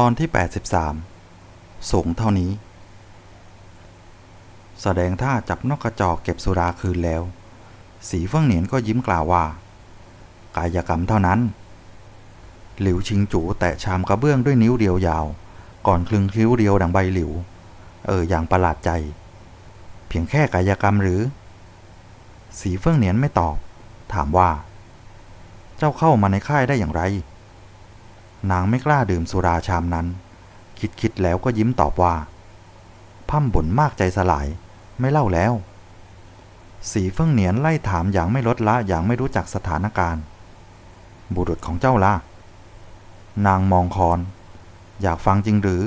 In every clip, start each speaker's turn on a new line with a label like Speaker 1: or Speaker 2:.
Speaker 1: ตอนที่ 83 สูงเท่านี้ แสดงท่าจับนกกระจอกเก็บสุราคืนแล้ว สีเฟื่องเหนียนก็ยิ้มกล่าวว่า กายกรรมเท่านั้น หลิวชิงจูแตะชามกระเบื้องด้วยนิ้วเดียวยาว ก่อนคลึงคิ้วเดียวดังใบหลิว เอออย่างประหลาดใจ เพียงแค่กายกรรมหรือ สีเฟื่องเหนียนไม่ตอบ ถามว่า เจ้าเข้ามาในค่ายได้อย่างไร นางไม่กล้าดื่มสุราชามนั้น คิดคิดแล้วก็ยิ้มตอบว่าพั่มบ่นมากใจสลายไม่เล่าแล้ว สีเฟื่องเหนียนไล่ถามอย่างไม่ลดละอย่างไม่รู้จักสถานการณ์ บุรุษของเจ้าล่ะ นางมองคอน อยากฟังจริงหรือ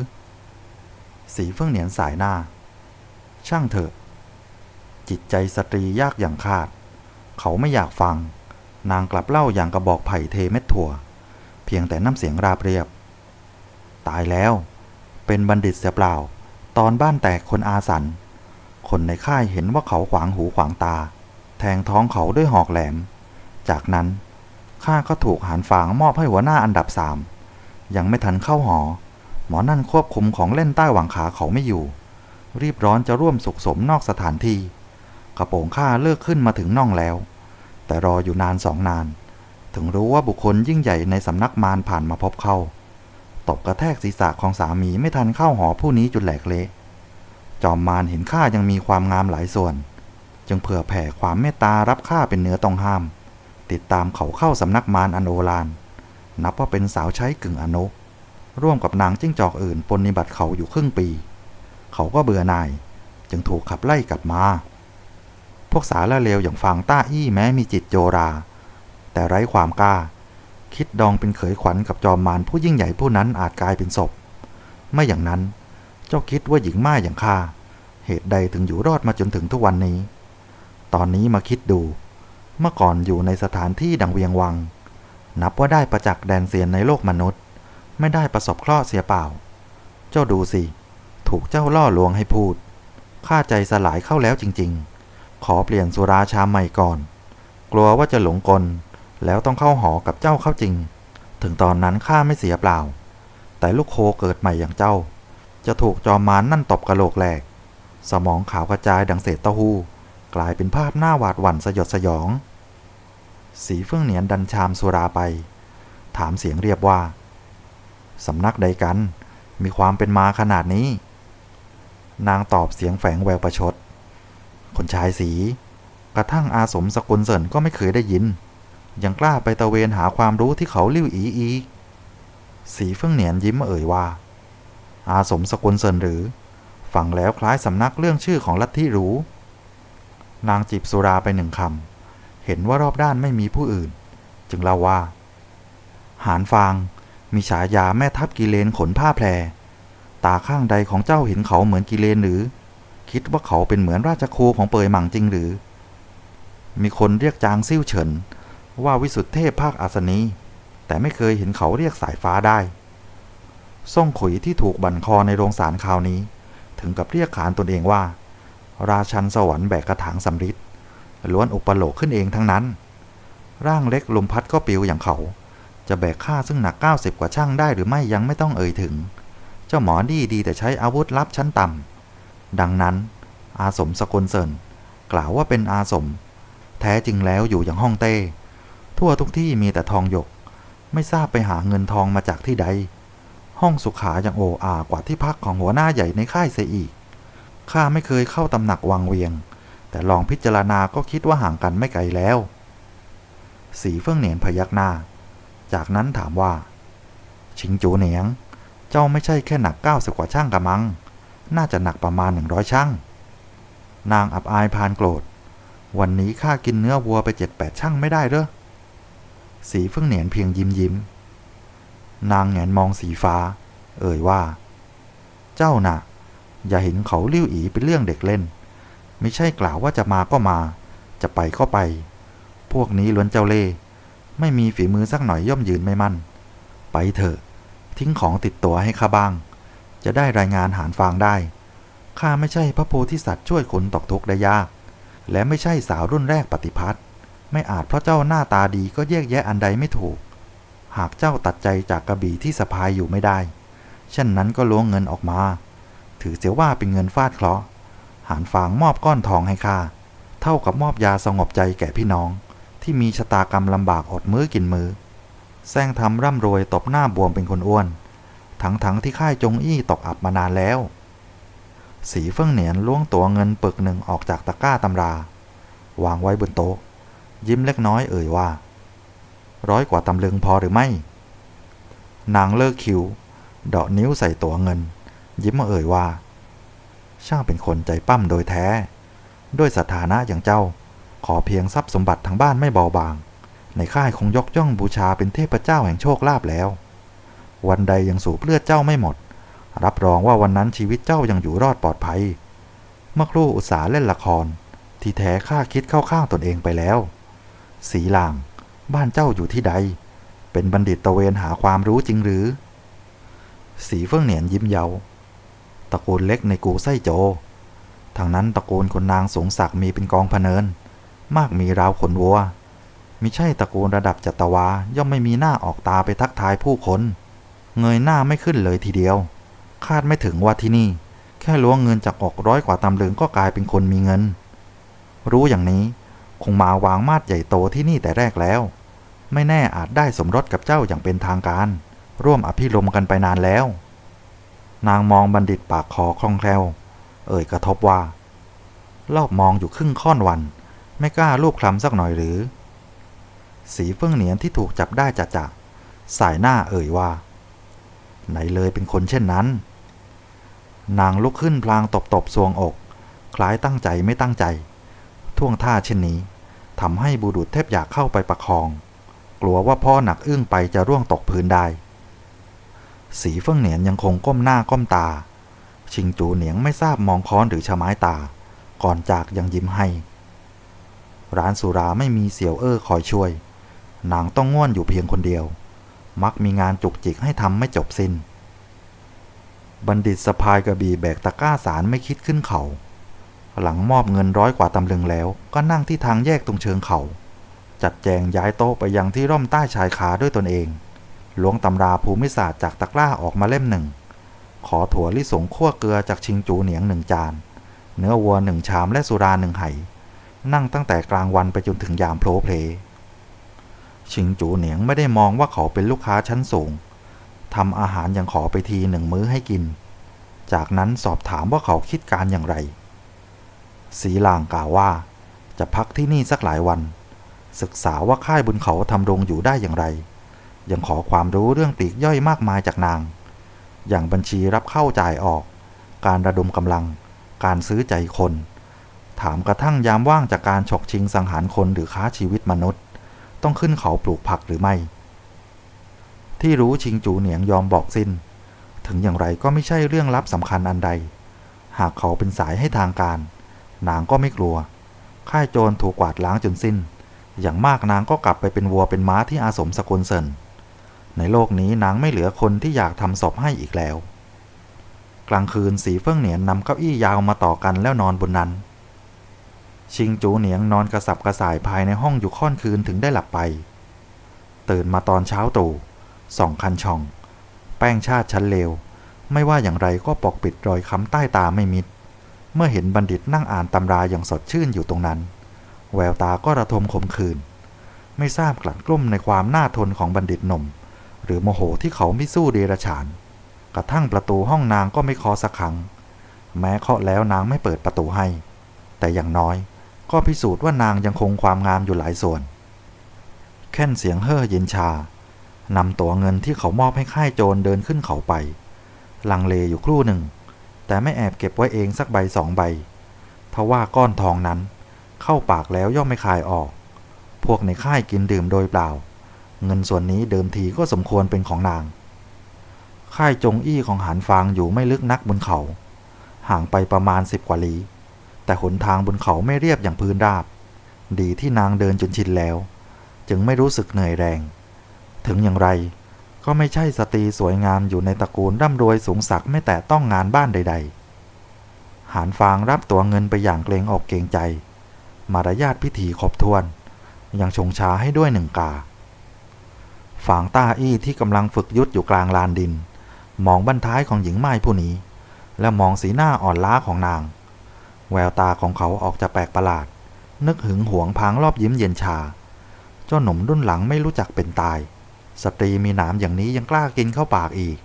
Speaker 1: สีเฟื่องเหนียนสายหน้า ช่างเถอะ จิตใจสตรียากอย่างคาด เขาไม่อยากฟัง นางกลับเล่าอย่างกระบอกไผ่เทเม็ดถั่ว พียงแต่น้ำเสียงราบเรียบ ตายแล้ว เป็นบัณฑิตเสียเปล่า ตอนบ้านแตกคนอาสัน คนในค่ายเห็นว่าเขาขวางหูขวางตา แทงท้องเขาด้วยหอกแหลม จากนั้นข้าก็ถูกหานฝางมอบให้หัวหน้าอันดับสามยังไม่ทันเข้าหอ หมอนั่นควบคุมของเล่นใต้หวังขาเขาไม่อยู่ รีบร้อนจะร่วมสุขสมนอกสถานที่ กระโปรงข้าเลิกขึ้นมาถึงน่องแล้ว แต่รออยู่นานสองนาน ถึงรู้ว่าบุคคลยิ่งใหญ่ในสำนักมารผ่านมาพบเข้าตบกระแทกศีรษะของสามีไม่ทันเข้าหอผู้นี้จนแหลกเละจอมมารเห็นข้ายังมีความงามหลายส่วน จึงเผื่อแผ่ความเมตตารับข้าเป็นเนื้อต้องห้าม ติดตามเขาเข้าสำนักมารอันโอฬารนับว่าเป็นสาวใช้กึ่งอนุร่วมกับนางจิ้งจอกอื่นปนนิบัติเขาอยู่ครึ่งปี เขาก็เบื่อหน่าย จึงถูกขับไล่กลับมา พวกสาละเลวอย่างฟางต้าอี้แม้มีจิตโจรา แต่ไร้ความกล้า คิดดองเป็นเขยขวัญกับจอมมารผู้ยิ่งใหญ่ผู้นั้นอาจกลายเป็นศพ ไม่อย่างนั้น เจ้าคิดว่าหญิงม่ายอย่างข้าเหตุใดถึงอยู่รอดมาจนถึงทุกวันนี้ ตอนนี้มาคิดดู เมื่อก่อนอยู่ในสถานที่ดังเวียงวัง นับว่าได้ประจักษ์แดนเซียนในโลกมนุษย์ ไม่ได้ประสบเคราะห์เสียเปล่า เจ้าดูสิ ถูกเจ้าล่อลวงให้พูดข้าใจสลายเข้าแล้วจริง ๆ ขอเปลี่ยนสุราชามใหม่ก่อน กลัวว่าจะหลงกล แล้วต้องเข้าหอกับเจ้าเข้าจริง ถึงตอนนั้นข้าไม่เสียเปล่า แต่ลูกโคเกิดใหม่อย่างเจ้า จะถูกจอมมารนนั่นตบกระโหลกแหลก สมองขาวกระจายดังเศษเต้าหู้ กลายเป็นภาพหน้าหวาดหวั่นสยดสยอง สีเฟื่องเหนียนดันชามสุราไป ถามเสียงเรียบว่า สำนักใดกัน มีความเป็นมาขนาดนี้ นางตอบเสียงแฝงแววประชด คนชายสี กระทั่งอาสมสกุลเสรินก็ไม่เคยได้ยิน ยังกล้าไปตะเวนหาความรู้ที่เขาลิ้วอีอีสีเฟื่องเหนียนยิ้มเอ่ยว่า อาสมสกุลเสรินหรือ ฟังแล้วคล้ายสำนักเรื่องชื่อของลัทธิรู้ นางจิบสุราไปหนึ่งคำ เห็นว่ารอบด้านไม่มีผู้อื่น จึงเล่าว่า หานฟางมีฉายาแม่ทัพกิเลนขนผ้าแพร ตาข้างใดของเจ้าเห็นเขาเหมือนกิเลนหรือ คิดว่าเขาเป็นเหมือนราชครูของเปยหมั่งจริงหรือ มีคนเรียกจางซิ่วเฉิน ว่าวิสุทธิเทพภาคอาสนีแต่ไม่เคยเห็นเขาเรียกสายฟ้าได้ส่งขุยที่ถูกบั่นคอในโรงสารคราวนี้ ถึงกับเรียกขานตนเองว่า ราชันสวรรค์แบกกระถางสำริดล้วนอุปโลกขึ้นเองทั้งนั้น ร่างเล็กลมพัดก็ปิวอย่างเขา จะแบกข้าซึ่งหนัก 90 กว่าช่างได้หรือไม่ยังไม่ต้องเอ่ยถึง เจ้าหมอดีดีแต่ใช้อาวุธลับชั้นต่ำดังนั้น อาสมสกลเซินกล่าวว่าเป็นอาสม แท้จริงแล้วอยู่อย่างห้องเต้ ทั่วทุกที่มีแต่ทองหยก ไม่ทราบไปหาเงินทองมาจากที่ใด ห้องสุขาอย่างโออากว่าที่พักของหัวหน้าใหญ่ในค่ายเสียอีก ข้าไม่เคยเข้าตำหนักวังเวียง แต่ลองพิจารณาก็คิดว่าห่างกันไม่ไกลแล้ว สีเฟื่องเหนียนพยักหน้า จากนั้นถามว่า ชิงจูเหนียง เจ้าไม่ใช่แค่หนักเก้าสิบกว่าช่างกะมัง น่าจะหนักประมาณหนึ่งร้อยช่างนางอับอายพานโกรธ วันนี้ข้ากินเนื้อวัวไปเจ็ดแปดช่างไม่ได้เด้อ สีเฟื่องเหนียนเพียงยิ้มยิ้ม นางแงนมองสีฟ้า เอ่ยว่า เจ้าน่ะ อย่าเห็นเขาลิ้วอีเป็นเรื่องเด็กเล่น ไม่ใช่กล่าวว่าจะมาก็มา จะไปก็ไป พวกนี้ล้วนเจ้าเล่ไม่มีฝีมือสักหน่อยย่อมยืนไม่มั่น ไปเถอะ ทิ้งของติดตัวให้ข้าบ้าง จะได้รายงานหารฟางได้ ข้าไม่ใช่พระโพธิสัตว์ช่วยคนตกทุกข์ได้ยาก และไม่ใช่สาวรุ่นแรกปฏิพัทธ์ ไม่อาจเพราะเจ้าหน้าตาดีก็แยกแยะอันใดไม่ถูก หากเจ้าตัดใจจากกระบี่ที่สะพายอยู่ไม่ได้ เช่นนั้นก็ล้วงเงินออกมา ถือเสียว่าเป็นเงินฟาดเคราะห์หานฟางมอบก้อนทองให้ข้า เท่ากับมอบยาสงบใจแก่พี่น้อง ที่มีชะตากรรมลำบากอดมื้อกินมือแซงทำร่ำรวยตบหน้าบวมเป็นคนอ้วน ทั้งๆทที่ค่ายจงอี้ตกอับมานานแล้ว สีเฟิ่งเหนียนล้วงตัวเงินปึกหนึ่งออกจากตะกร้าตำรา วางไว้บนโต๊ะ ยิ้มเล็กน้อยเอ่ยว่า ร้อยกว่าตำลึงพอหรือไม่ นางเลิกคิวเดาะนิ้วใส่ตัวเงิน ยิ้มมาเอ่ยว่า ช่างเป็นคนใจปั้มโดยแท้ ด้วยสถานะอย่างเจ้า ขอเพียงทรัพย์สมบัติทั้งบ้านไม่เบาบาง ในค่ายคงยกย่องบูชาเป็นเทพเจ้าแห่งโชคลาภแล้ว วันใดยังสูบเลือดเจ้าไม่หมด รับรองว่าวันนั้นชีวิตเจ้ายังอยู่รอดปลอดภัย เมื่อครู่อุตสาเล่นละคร ที่แท้ข้าคิดเข้าข้างตนเองไปแล้ว สีลาง บ้านเจ้าอยู่ที่ใด เป็นบัณฑิตตะเวนหาความรู้จริงหรือ สีเฟื่องเหนียนยิ้มเยาตระกูลเล็กในกูไส้โจ ทางนั้นตระกูลคนนางสงศักดิ์มีเป็นกองพเนิน มากมีราวขนวัวมิใช่ตระกูลระดับจัตวาย่อมไม่มีหน้าออกตาไปทักทายผู้คน เงยหน้าไม่ขึ้นเลยทีเดียว คาดไม่ถึงว่าที่นี่ แค่ล้วงเงินจากออกร้อยกว่าตำลึงก็กลายเป็นคนมีเงิน รู้อย่างนี้ คงมาวางมาดใหญ่โตที่นี่แต่แรกแล้ว ไม่แน่อาจได้สมรสกับเจ้าอย่างเป็นทางการ ร่วมอภิรมกันไปนานแล้ว นางมองบัณฑิตปากคอคล่องแคล่ว เอ่ยกระทบว่า รอบมองอยู่ครึ่งค่อนวัน ไม่กล้าลูบคลำสักหน่อยหรือ สีเฟื่องเหนียนที่ถูกจับได้จะจะสายหน้าเอ่ยว่า ไหนเลยเป็นคนเช่นนั้น นางลุกขึ้นพลางตบตบๆสวงอก คล้ายตั้งใจไม่ตั้งใจ ท่วงท่าเช่นนี้ทำให้บุรุษแทบอยากเข้าไปประคอง กลัวว่าพ่อหนักอึ้งไปจะร่วงตกพื้นได้ สีเฟื่องเหนียนยังคงก้มหน้าก้มตา ชิงจูเหนียงไม่ทราบมองค้อนหรือชะไม้ตา ก่อนจากยังยิ้มให้ ร้านสุราไม่มีเสี่ยวเอ้อคอยช่วย นางต้องง่วนอยู่เพียงคนเดียว มักมีงานจุกจิกให้ทำไม่จบสิน้น บัณฑิตสะพายกระบี่แบกตะกร้าสารไม่คิดขึ้นเข่า หลังมอบเงินร้อยกว่าตำลึงแล้ว ก็นั่งที่ทางแยกตรงเชิงเขา จัดแจงย้ายโต๊ะไปยังที่ร่มใต้ชายคาด้วยตนเองล้วงตำราภูมิศาสตร์จากตะกร้าออกมาเล่มหนึ่ง ขอถั่วลิสงคั่วเกลือจากชิงจูเหนียงหนึ่งจาน เนื้อวัวหนึ่งชามและสุราหนึ่งไหนั่งตั้งแต่กลางวันไปจนถึงยามโผล่เพลชิงจูเหนียงไม่ได้มองว่าเขาเป็นลูกค้าชั้นสูงทำอาหารยังขอไปทีหนึ่งมื้อให้กิน จากนั้นสอบถามว่าเขาคิดการอย่างไร สีลางกล่าวว่า จะพักที่นี่สักหลายวัน ศึกษาว่าค่ายบุญเขาทำรงอยู่ได้อย่างไร ยังขอความรู้เรื่องปลีกย่อยมากมายจากนาง อย่างบัญชีรับเข้าจ่ายออก การระดมกำลัง การซื้อใจคน ถามกระทั่งยามว่างจากการฉกชิงสังหารคนหรือค้าชีวิตมนุษย์ ต้องขึ้นเขาปลูกผักหรือไม่ ที่รู้ชิงจูเหนียงยอมบอกสิน้น ถึงอย่างไรก็ไม่ใช่เรื่องลับสำคัญอันใด หากเขาเป็นสายให้ทางการ นางก็ไม่กลัว ค่ายโจรถูกกวาดล้างจนสิ้น อย่างมากนางก็กลับไปเป็นวัวเป็นม้าที่อาสมสกุลเซินในโลกนี้นางไม่เหลือคนที่อยากทำศพให้อีกแล้ว กลางคืนสีเฟื่องเหนียนนำเก้าอี้ยาวมาต่อกันแล้วนอนบนนั้น ชิงจูเหนียงนอนกระสับกระส่ายภายในห้องอยู่ค่อนคืนถึงได้หลับไป ตื่นมาตอนเช้าตรู่ส่องคันช่อง แป้งชาติชั้นเลว ไม่ว่าอย่างไรก็ปกปิดรอยค้ำใต้ตาไม่มิด มื่อเห็นบัณฑิตนั่งอ่านตำราอย่างสดชื่นอยู่ตรงนั้น แววตาก็ระทมขมขื่นไม่ทราบกลั่นกลุ้มในความน่าทนของบัณฑิตหนุ่ม หรือโมโหที่เขาไม่สู้เดรฉาน กระทั่งประตูห้องนางก็ไม่เคาะสักครั้ง แม้เคาะแล้วนางไม่เปิดประตูให้ แต่อย่างน้อยก็พิสูจน์ว่านางยังคงความงามอยู่หลายส่วน แค่นเสียงเฮ่อเย็นชานำตัวเงินที่เขามอบให้ค่ายโจรเดินขึ้นเขาไป ลังเลอยู่ครู่หนึ่ง แต่ไม่แอบเก็บไว้เองสักใบสองใบทว่าก้อนทองนั้น เข้าปากแล้วย่อมไม่คายออก พวกในค่ายกินดื่มโดยเปล่า เงินส่วนนี้เดิมทีก็สมควรเป็นของนาง ค่ายจงอี้ของหานฟางอยู่ไม่ลึกนักบนเขา ห่างไปประมาณสิบกว่าลี้แต่หนทางบนเขาไม่เรียบอย่างพื้นราบ ดีที่นางเดินจนชินแล้ว จึงไม่รู้สึกเหนื่อยแรง ถึงอย่างไร ก็ไม่ใช่สตรีสวยงามอยู่ในตระกูลร่ำรวยสูงศักดิ์ไม่แต่ต้องงานบ้านใด ๆ หานฟางรับตัวเงินไปอย่างเกรงอกเกรงใจ มารยาทพิธีครบถ้วน ยังชงชาให้ด้วยหนึ่งกา ฝางต้าอี้ที่กำลังฝึกยุทธอยู่กลางลานดิน มองบั้นท้ายของหญิงไม้ผู้นี้ และมองสีหน้าอ่อนล้าของนาง แววตาของเขาออกจะแปลกประหลาด นึกหึงหวงพางรอบยิ้มเย็นชา เจ้าหนุ่มรุ่นหลังไม่รู้จักเป็นตาย สตรีมีหนามอย่างนี้ยังกล้ากินเข้าปากอีก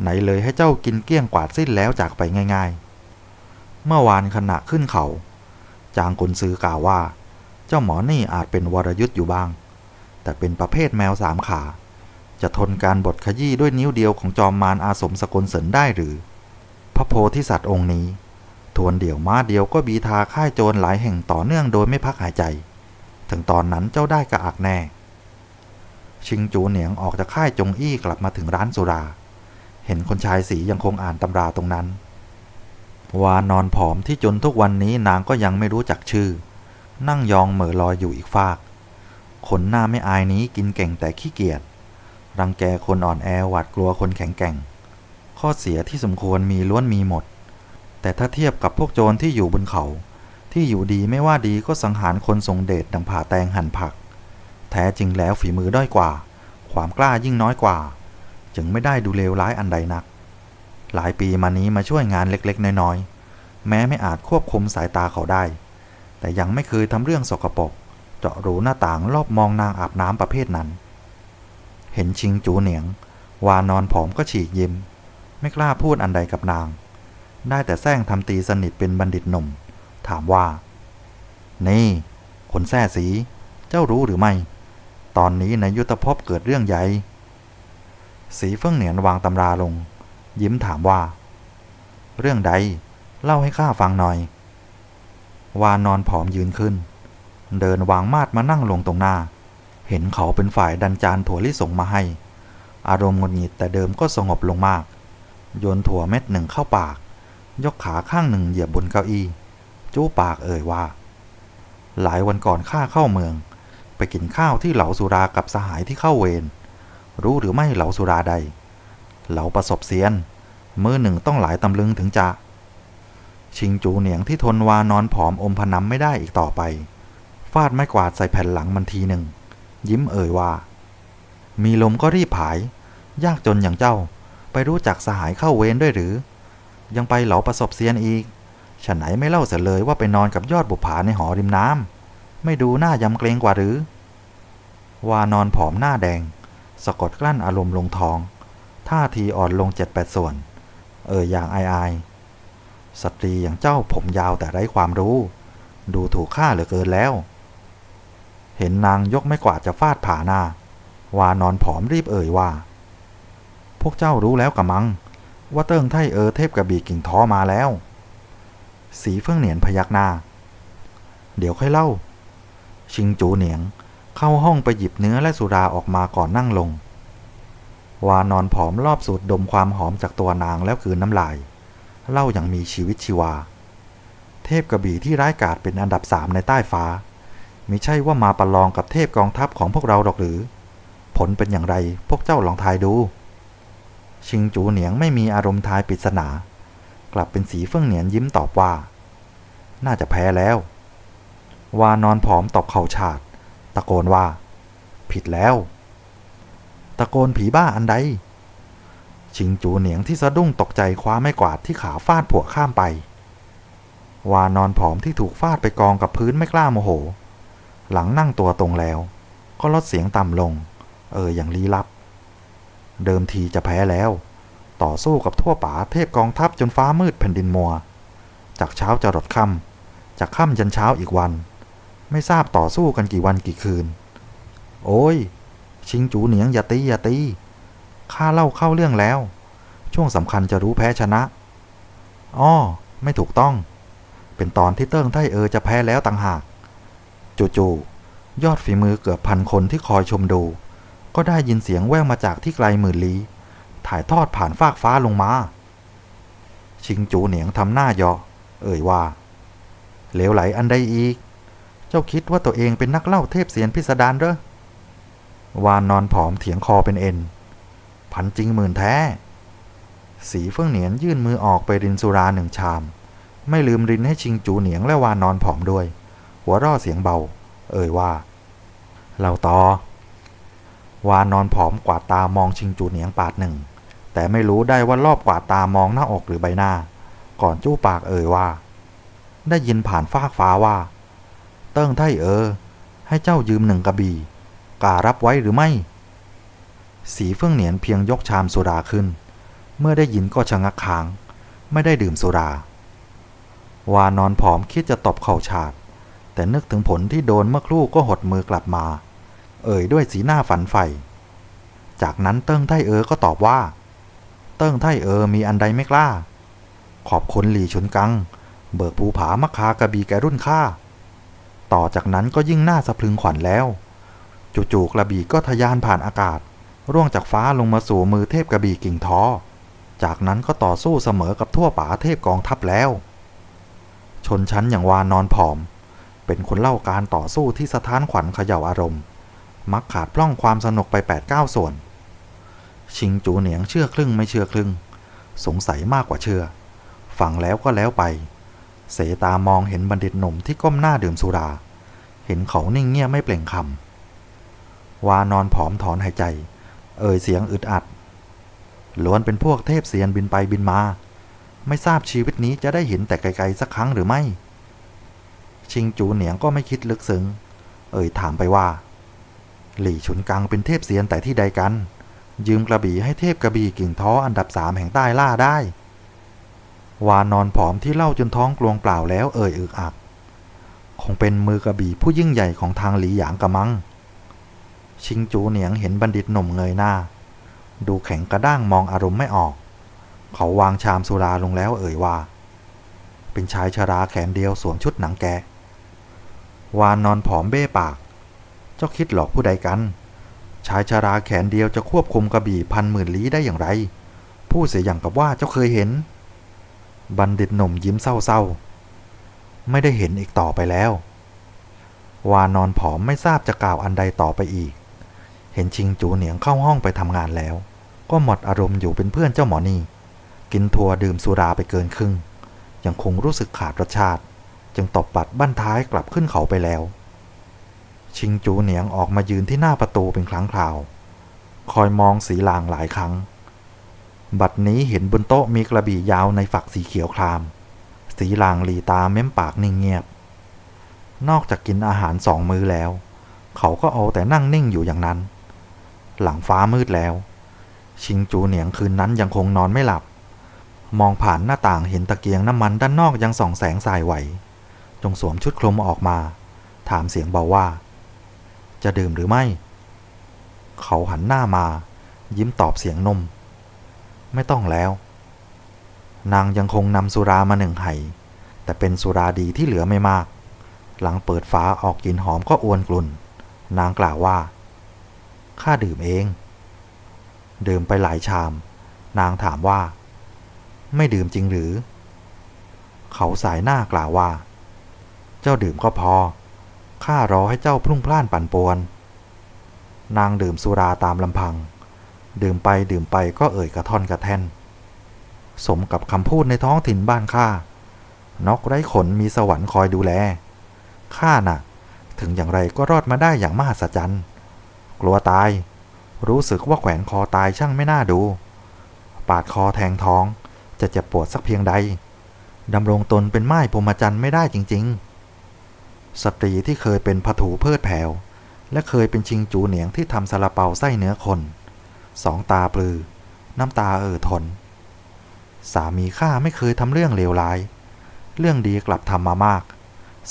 Speaker 1: ไหนเลยให้เจ้ากินเกลี้ยงกวาดสิ้นแล้วจากไปง่ายๆ เมื่อวานขณะขึ้นเขา จางกุนซือกล่าวว่า เจ้าหมอนี่อาจเป็นวรยุทธ์อยู่บ้าง แต่เป็นประเภทแมวสามขา จะทนการบดขยี้ด้วยนิ้วเดียวของจอมมารอาสมสกลเสรินได้หรือ พระโพธิสัตว์องค์นี้ ทวนเดี่ยวม้าเดียวก็บีทาค่ายโจรหลายแห่งต่อเนื่องโดยไม่พักหายใจ ถึงตอนนั้นเจ้าได้กระอักแน่ ชิงจูเหนียงออกจากค่ายจงอี้กลับมาถึงร้านสุรา เห็นคนชายสียังคงอ่านตำราตรงนั้น วานอนผอมที่จนทุกวันนี้นางก็ยังไม่รู้จักชื่อ นั่งยองเหม่อลอยอยู่อีกฟากคนหน้าไม่อายนี้กินเก่งแต่ขี้เกียจ รังแกคนอ่อนแอหวาดกลัวคนแข็งแกร่ง ข้อเสียที่สมควรมีล้วนมีหมด แต่ถ้าเทียบกับพวกโจรที่อยู่บนเขา ที่อยู่ดีไม่ว่าดีก็สังหารคนทรงเดชดังผ่าแตงหั่นผัก แท้จริงแล้วฝีมือด้อยกว่า ความกล้ายิ่งน้อยกว่า จึงไม่ได้ดูเลวร้ายอันใดนัก หลายปีมานี้มาช่วยงานเล็กๆ น้อยๆ แม้ไม่อาจควบคุมสายตาเขาได้ แต่ยังไม่เคยทำเรื่องสกปรกเจาะรูหน้าต่างรอบมองนางอาบน้ำประเภทนั้น เห็นชิงจูเหนียง วานอนผอมก็ฉีกยิ้ม ไม่กล้าพูดอันใดกับนาง ได้แต่แซงทำตีสนิทเป็นบัณฑิตหนุ่ม ถามว่า นี่ คนแท้สี เจ้ารู้หรือไม่ ตอนนี้ในยุทธภพเกิดเรื่องใหญ่ สีเฟื่องเหนียนวางตำราลง ยิ้มถามว่า เรื่องใด เล่าให้ข้าฟังหน่อย วานอนผอมยืนขึ้น เดินวางมาดมานั่งลงตรงหน้า เห็นเขาเป็นฝ่ายดันจานถั่วลิสงมาให้ อารมณ์หงุดหงิดแต่เดิมก็สงบลงมาก โยนถั่วเม็ดหนึ่งเข้าปาก ยกขาข้างหนึ่งเหยียบบนเก้าอี้ จู้ปากเอ่ยว่า หลายวันก่อนข้าเข้าเมือง ไปกินข้าวที่เหลาสุรากับสหายที่เข้าเวร รู้หรือไม่เหลาสุราใด เหลาประสบเสียน มือหนึ่งต้องหลายตำลึงถึงจะ ชิงจูเหนียงที่ทนวานอนผอมอมพนำไม่ได้อีกต่อไป ฟาดไม้กวาดใส่แผ่นหลังมันทีหนึ่ง ยิ้มเอ่ยว่า มีลมก็รีบผาย ยากจนอย่างเจ้า ไปรู้จักสหายเข้าเวรด้วยหรือ ยังไปเหลาประสบเสียนอีกฉันไหนไม่เล่าเสียเลยว่าไปนอนกับยอดบุปผาในหอริมน้ำ ไม่ดูหน้ายำเกรงกว่าหรือ วานอนผอมหน้าแดง สะกดกลั้นอารมณ์ลงท้อง ท่าทีอ่อนลงเจ็ดแปดส่วน เอออย่างอายอายสตรีอย่างเจ้าผมยาวแต่ไร้ความรู้ ดูถูกข้าเหลือเกินแล้ว เห็นนางยกไม่กวาดจะฟาดผ่าหน้า วานอนผอมรีบเอ่ยว่า พวกเจ้ารู้แล้วกะมัง ว่าเติ้งไทเออเทพกระบี่กิ่งท้อมาแล้ว สีเฟื่องเหนียนพยักหน้า เดี๋ยวค่อยเล่า ชิงจูเหนียง เข้าห้องไปหยิบเนื้อและสุราออกมาก่อนนั่งลง วานอนผอมรอบสูดดมความหอมจากตัวนางแล้วคืนน้ำลาย เล่าอย่างมีชีวิตชีวา เทพกระบี่ที่ร้ายกาจเป็นอันดับสามในใต้ฟ้ามิใช่ว่ามาประลองกับเทพกองทัพของพวกเราหรอกหรือ ผลเป็นอย่างไรพวกเจ้าลองทายดู ชิงจูเหนียงไม่มีอารมณ์ทายปริศนา กลับเป็นสีเฟื่องเหนียนยิ้มตอบว่า น่าจะแพ้แล้ว วานอนผอมตอบเข่าฉาด ตะโกนว่า ผิดแล้ว ตะโกนผีบ้าอันใด ชิงจูเหนียงที่สะดุ้งตกใจคว้าไม่กวาดที่ขาฟาดผัวข้ามไป วานอนผอมที่ถูกฟาดไปกองกับพื้นไม่กล้าโมโห หลังนั่งตัวตรงแล้ว ก็ลดเสียงต่ำลง เอออย่างลี้ลับ เดิมทีจะแพ้แล้ว ต่อสู้กับทั่วป่าเทพกองทัพจนฟ้ามืดแผ่นดินมัว จากเช้าจะรดค่ำจากค่ำยันเช้าอีกวัน ไม่ทราบต่อสู้กันกี่วันกี่คืน โอ้ย ชิงจูเหนียงอย่าตีอย่าตีข้าเล่าเข้าเรื่องแล้ว ช่วงสำคัญจะรู้แพ้ชนะอ้อไม่ถูกต้อง เป็นตอนที่เติ้งไทเออจะแพ้แล้วต่างหาก จู่ๆยอดฝีมือเกือบพันคนที่คอยชมดู ก็ได้ยินเสียงแว่วมาจากที่ไกลหมื่นลี้ ถ่ายทอดผ่านฟากฟ้าลงมา ชิงจูเหนียงทำหน้าเยาะเอ่ยว่าเหลวไหลอันใดอีก เจ้าคิดว่าตัวเองเป็นนักเล่าเทพเสียนพิสดารเด้อวานนอนผอมเถียงคอเป็นเอ็น พันจริงหมื่นแท้ สีเฟื่องเหนียนยื่นมือออกไปรินสุราหนึ่งชาม ไม่ลืมรินให้ชิงจูเหนียงและวานนอนผอมด้วย หัวร่อเสียงเบา เอ่ยว่า เราต่อ วานนอนผอมกวาดตามองชิงจูเหนียงปาดหนึ่ง แต่ไม่รู้ได้ว่ารอบกวาดตามองหน้าอกหรือใบหน้า ก่อนจู้ปากเอ่ยว่า ได้ยินผ่านฟากฟ้าว่า ติ้งไทเออ ให้เจ้ายืมหนึ่งกระบี่การับไว้หรือไม่ สีเฟื่องเหนียนเพียงยกชามสุราขึ้น เมื่อได้ยินก็ชะงักค้าง ไม่ได้ดื่มสุราวานอนผอมคิดจะตบเข่าฉาด แต่นึกถึงผลที่โดนเมื่อครู่ก็หดมือกลับมา เอ่ยด้วยสีหน้าฝันใฝ่จากนั้นเติ้งไทเออก็ตอบว่า เติ้งไทเออมีอันใดไม่กล้า ขอบคุณหลีชุนกัง เบิกภูผามะคากระบีแกรุ่นข้า ต่อจากนั้นก็ยิ่งน่าสะพรึงขวัญแล้ว จู่ๆกระบี่ก็ทะยานผ่านอากาศ ร่วงจากฟ้าลงมาสู่มือเทพกระบี่กิ่งท้อ จากนั้นก็ต่อสู้เสมอกับทั่วป่าเทพกองทัพแล้ว ชนชั้นอย่างวานอนผอม เป็นคนเล่าการต่อสู้ที่สะท้านขวัญเขย่าอารมณ์ มักขาดพร่องความสนุกไป8ปดเก้าส่วน ชิงจูเหนียงเชื่อครึ่งไม่เชื่อครึ่ง สงสัยมากกว่าเชื่อ ฟังแล้วก็แล้วไป เสตามองเห็นบัณฑิตหนุ่มที่ก้มหน้าดื่มสุรา เห็นเขานิ่งเงียบไม่เปล่งคำวานอนผอมถอนหายใจ เอ่ยเสียงอึดอัด ล้วนเป็นพวกเทพเสียนบินไปบินมา ไม่ทราบชีวิตนี้จะได้เห็นแต่ไกลๆสักครั้งหรือไม่ ชิงจูเหนียงก็ไม่คิดลึกซึ้ง เอ่ยถามไปว่า หลี่ฉุนกังเป็นเทพเสียนแต่ที่ใดกัน ยืมกระบี่ให้เทพกระบี่กิ่งท้ออันดับสามแห่งใต้ล่าได้ วานอนผอมที่เล่าจนท้องกลวงเปล่าแล้วเอ่ยอึกอัก คงเป็นมือกระบี่ผู้ยิ่งใหญ่ของทางหลีหยางกระมัง ชิงจูเหนียงเห็นบัณฑิตหนุ่มเงยหน้า ดูแข็งกระด้างมองอารมณ์ไม่ออก เขาวางชามสุราลงแล้วเอ่ยว่า เป็นชายชราแขนเดียวสวมชุดหนังแก วานนอนผอมเบ้ปาก เจ้าคิดหลอกผู้ใดกัน ชายชราแขนเดียวจะควบคุมกระบี่พันหมื่นลี้ได้อย่างไรพูดเสียอย่างกับว่าเจ้าเคยเห็น บัณฑิตหนุ่มยิ้มเศร้าๆ ไม่ได้เห็นอีกต่อไปแล้ว วานอนผอมไม่ทราบจะกล่าวอันใดต่อไปอีก เห็นชิงจูเหนียงเข้าห้องไปทำงานแล้ว ก็หมดอารมณ์อยู่เป็นเพื่อนเจ้าหมอนี่กินทัวร์ดื่มสุราไปเกินครึ่ง ยังคงรู้สึกขาดรสชาติ จึงตบปัดบั้นท้ายกลับขึ้นเขาไปแล้ว ชิงจูเหนียงออกมายืนที่หน้าประตูเป็นครั้งคราว คอยมองสีลางหลายครั้ง บัดนี้เห็นบนโต๊ะมีกระบี่ยาวในฝักสีเขียวคราม สีลางหลีตาเม้มปากนิ่งเงียบ นอกจากกินอาหารสองมื้อแล้ว เขาก็เอาแต่นั่งนิ่งอยู่อย่างนั้น หลังฟ้ามืดแล้ว ชิงจูเหนียงคืนนั้นยังคงนอนไม่หลับ มองผ่านหน้าต่างเห็นตะเกียงน้ำมันด้านนอกยังส่องแสงสายไหว จงสวมชุดคลุมออกมา ถามเสียงเบาว่า จะดื่มหรือไม่ เขาหันหน้ามา ยิ้มตอบเสียงนม ไม่ต้องแล้ว นางยังคงนำสุรามาหนึ่งไห่แต่เป็นสุราดีที่เหลือไม่มาก หลังเปิดฟ้าออกกลิ่นหอมก็อวนกลุ่น นางกล่าวว่า ข้าดื่มเอง ดื่มไปหลายชาม นางถามว่า ไม่ดื่มจริงหรือ เขาสายหน้ากล่าวว่า เจ้าดื่มก็พอ ข้ารอให้เจ้าพรุ่งพล่านปั่นป่วน นางดื่มสุราตามลำพัง ดื่มไปดื่มไปก็เอ่ยกระท่อนกระแท่น สมกับคำพูดในท้องถิ่นบ้านข้านกไร้ขนมีสวรรค์คอยดูแลข้าน่ะ ถึงอย่างไรก็รอดมาได้อย่างมหัศจรรย์ กลัวตาย รู้สึกว่าแขวนคอตายช่างไม่น่าดู ปาดคอแทงท้องจะเจ็บปวดสักเพียงใดดำรงตนเป็นไม้พรมจันทร์ไม่ได้จริง ๆ สตรีที่เคยเป็นผถูเพิดแผว และเคยเป็นชิงจูเหนียงที่ทำซาลาเปาไส้เนื้อคน สองตาปลือ น้ำตาเอ่อทน สามีข้าไม่เคยทำเรื่องเลวร้าย เรื่องดีกลับทำมามาก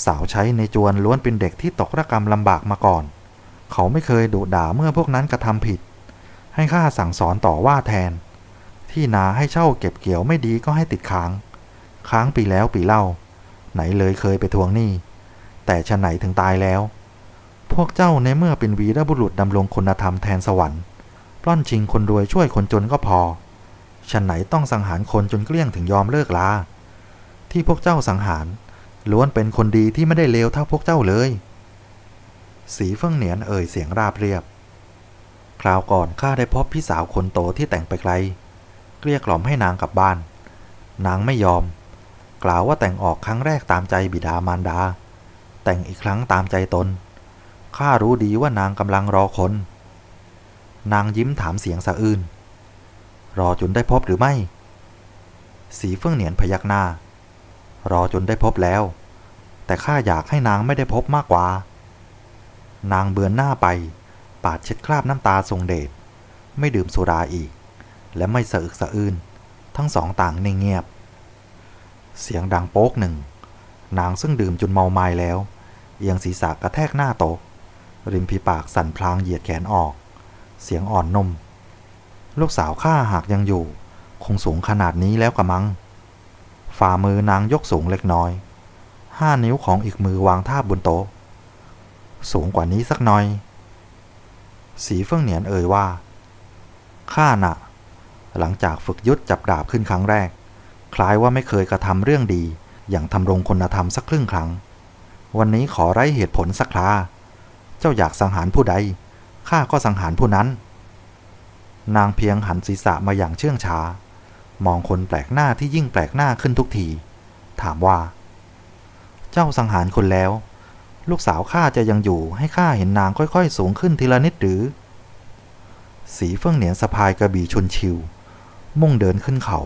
Speaker 1: สาวใช้ในจวนล้วนเป็นเด็กที่ตกระกรรมลำบากมาก่อน เขาไม่เคยดุด่าเมื่อพวกนั้นกระทำผิด ให้ข้าสั่งสอนต่อว่าแทน ที่นาให้เช่าเก็บเกี่ยวไม่ดีก็ให้ติดค้าง ค้างปีแล้วปีเล่า ไหนเลยเคยไปทวงหนี้ แต่ชะไหนถึงตายแล้ว พวกเจ้าในเมื่อเป็นวีรบุรุษดำรงคุณธรรมแทนสวรรค์ ปล้อนชิงคนรวยช่วยคนจนก็พอ ฉันไหนต้องสังหารคนจนเกลี้ยงถึงยอมเลิกลา ที่พวกเจ้าสังหารล้วนเป็นคนดีที่ไม่ได้เลวเท่าพวกเจ้าเลย สีเฟิ่งเหนียนเอ่ยเสียงราบเรียบ คราวก่อนข้าได้พบพี่สาวคนโตที่แต่งไปไกล เกลี้ยกล่อมให้นางกลับบ้าน นางไม่ยอม กล่าวว่าแต่งออกครั้งแรกตามใจบิดามารดา แต่งอีกครั้งตามใจตน ข้ารู้ดีว่านางกำลังรอคน นางยิ้มถามเสียงสะอื้นรอจนได้พบหรือไม่ สีเฟื่องเหนียนพยักหน้า รอจนได้พบแล้ว แต่ข้าอยากให้นางไม่ได้พบมากกว่า นางเบือนหน้าไป ปาดเช็ดคราบน้ำตาทรงเดชไม่ดื่มสุราอีก และไม่สะอึกสะอื้นทั้งสองต่างนิ่งเงียบ เสียงดังโป๊กหนึ่ง นางซึ่งดื่มจนเมาไม้แล้ว เอียงศีรษะกระแทกหน้าโต๊ะริมฝีปากสั่นพลางเหยียดแขนออก เสียงอ่อนนุ่มลูกสาวข้าหากยังอยู่ คงสูงขนาดนี้แล้วกระมัง ฝ่ามือนางยกสูงเล็กน้อย ห้านิ้วของอีกมือวางท่าบบนโต๊ะ สูงกว่านี้สักหน่อย สีเฟื่องเหนียนเอ่ยว่า ข้าน่ะ หลังจากฝึกยุทธจับดาบขึ้นครั้งแรก คล้ายว่าไม่เคยกระทำเรื่องดี อย่างทำรงคุณธรรมสักครึ่งครั้ง วันนี้ขอไร้เหตุผลสักครา เจ้าอยากสังหารผู้ใด ข้าก็สังหารผู้นั้น นางเพียงหันศีรษะมาอย่างเชื่องช้า มองคนแปลกหน้าที่ยิ่งแปลกหน้าขึ้นทุกที ถามว่า เจ้าสังหารคนแล้ว ลูกสาวข้าจะยังอยู่ให้ข้าเห็นนางค่อยๆ สูงขึ้นทีละนิดหรือ สีเฟื่องเหนียนสะพายกระบี่ชนชิว มุ่งเดินขึ้นเขา